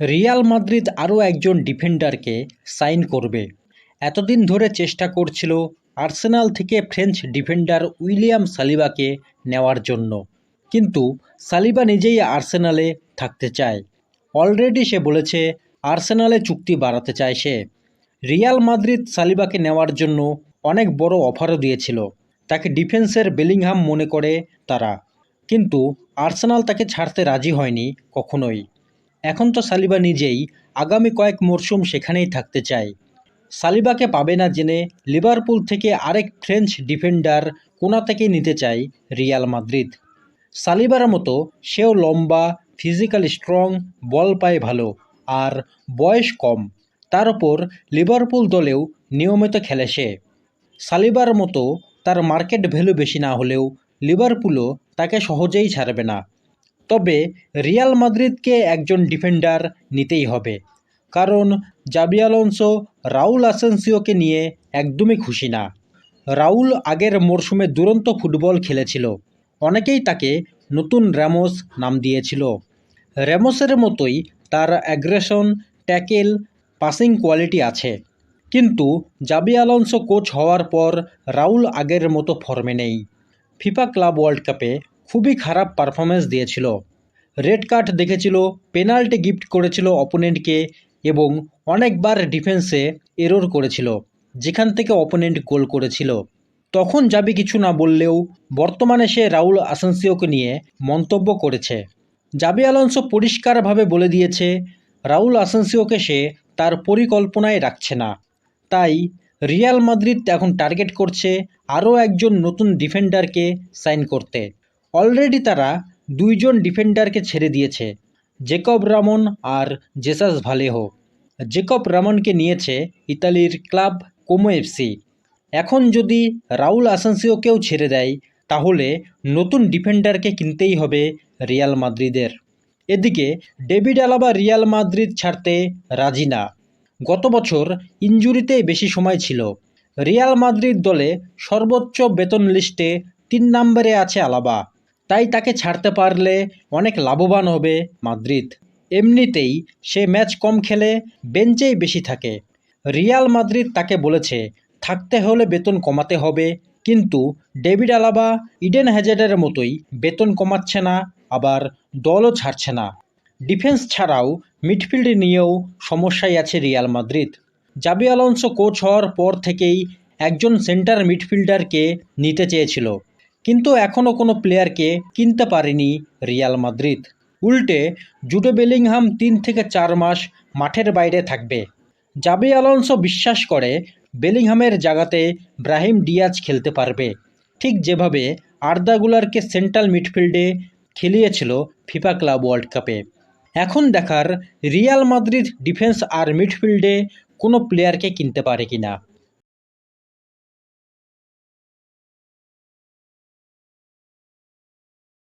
Real Madrid আরও একজন ডিফেন্ডারকে sign করবে। এতদিন ধরে চেষ্টা করছিল আর্সেনাল থেকে ফ্রেঞ্চ ডিফেন্ডার উইলিয়াম সালিবাকে নেওয়ার জন্য। কিন্তু সালিবা নিজেই আর্সেনালে থাকতে চায়। অলরেডি সে বলেছে, আর্সেনালে চুক্তি বাড়াতে চায় সে। রিয়াল মাদ্রিদ সালিবাকে নেওয়ার জন্য অনেক বড় অফারও দিয়েছিল। তাকে ডিফেন্সের বেলিংহাম মনে করে তারা। কিন্তু আর্সেনাল তাকে ছাড়তে রাজি হয়নি কখনোই। এখন তো সালিবা নিজেই আগামী কয়েক মরশুম সেখানেই থাকতে চায়। সালিবাকে পাবে না জেনে লিভারপুল থেকে আরেক ফ্রেঞ্চ ডিফেন্ডার কোনা থেকে নিতে চায় রিয়াল মাদ্রিদ। সালিবার মতো সেও লম্বা, ফিজিক্যাল স্ট্রং, বল পায় ভালো আর বয়স কম। তার ওপর লিভারপুল দলেও নিয়মিত খেলে সে। সালিবার মতো তার মার্কেট ভ্যালু বেশি না হলেও লিভারপুলও তাকে সহজেই ছাড়বে না। তবে রিয়াল মাদ্রিদকে একজন ডিফেন্ডার নিতেই হবে। কারণ জাবি রাউল আসেন্সিওকে নিয়ে একদমই খুশি না। রাউল আগের মরশুমে দুরন্ত ফুটবল খেলেছিল। অনেকেই তাকে নতুন র্যামোস নাম দিয়েছিল। র্যামোসের মতোই তার অ্যাগ্রেশন, ট্যাকেল, পাসিং কোয়ালিটি আছে। কিন্তু জাবি কোচ হওয়ার পর রাউল আগের মতো ফর্মে নেই। ফিফা ক্লাব ওয়ার্ল্ড কাপে খুবই খারাপ পারফরমেন্স দিয়েছিল। রেড কার্ড দেখেছিল পেনাল্টি গিফট করেছিল অপোনেন্টকে এবং অনেকবার ডিফেন্সে এরর করেছিল, যেখান থেকে অপোনেন্ট গোল করেছিল। তখন যাবি কিছু না বললেও বর্তমানে সে রাউল আসেন্সিওকে নিয়ে মন্তব্য করেছে। জাবি আলোনসো পরিষ্কারভাবে বলে দিয়েছে রাউল আসেন্সিওকে সে তার পরিকল্পনায় রাখছে না। তাই রিয়াল মাদ্রিদ এখন টার্গেট করছে আরও একজন নতুন ডিফেন্ডারকে সাইন করতে। অলরেডি তারা দুইজন ডিফেন্ডারকে ছেড়ে দিয়েছে, জেকব রামন আর জেসাস ভালেহো। জেকব রামনকে নিয়েছে ইতালির ক্লাব কোমো এফসি এখন যদি রাউল আসানসিওকেও ছেড়ে দেয়, তাহলে নতুন ডিফেন্ডারকে কিনতেই হবে রিয়াল মাদ্রিদের। এদিকে ডেভিড আলাবা রিয়াল মাদ্রিদ ছাড়তে রাজি না। গত বছর ইঞ্জুরিতেই বেশি সময় ছিল। রিয়াল মাদ্রিদ দলে সর্বোচ্চ বেতন লিস্টে তিন নম্বরে আছে আলাবা। তাই তাকে ছাড়তে পারলে অনেক লাভবান হবে মাদ্রিদ। এমনিতেই সে ম্যাচ কম খেলে বেঞ্চেই বেশি থাকে। রিয়াল মাদ্রিদ তাকে বলেছে, থাকতে হলে বেতন কমাতে হবে, কিন্তু ডেভিড আলাবা, ইডেন হ্যাজেডের মতোই বেতন কমাচ্ছে না, আবার দলও ছাড়ছে না। ডিফেন্স ছাড়াও মিডফিল্ড নিয়েও সমস্যায় আছে Real Madrid. Xabi Alonso coach হওয়ার পর থেকেই একজন সেন্টার মিডফিল্ডারকে নিতে চেয়েছিল। কিন্তু এখনও কোনো প্লেয়ারকে কিনতে পারেনি রিয়াল মাদ্রিদ। উল্টে জুডো বেলিংহাম তিন থেকে চার মাস মাঠের বাইরে থাকবে। জাবি আলোনসো বিশ্বাস করে বেলিংহামের জায়গাতে ব্রাহিম ডিয়াজ খেলতে পারবে। ঠিক যেভাবে আর্দাগুলারকে সেন্ট্রাল মিডফিল্ডে খেলিয়েছিল ফিফা ক্লাব ওয়ার্ল্ড কাপে। এখন দেখার রিয়াল মাদ্রিদ ডিফেন্স আর মিডফিল্ডে কোনো প্লেয়ারকে কিনতে পারে কিনা।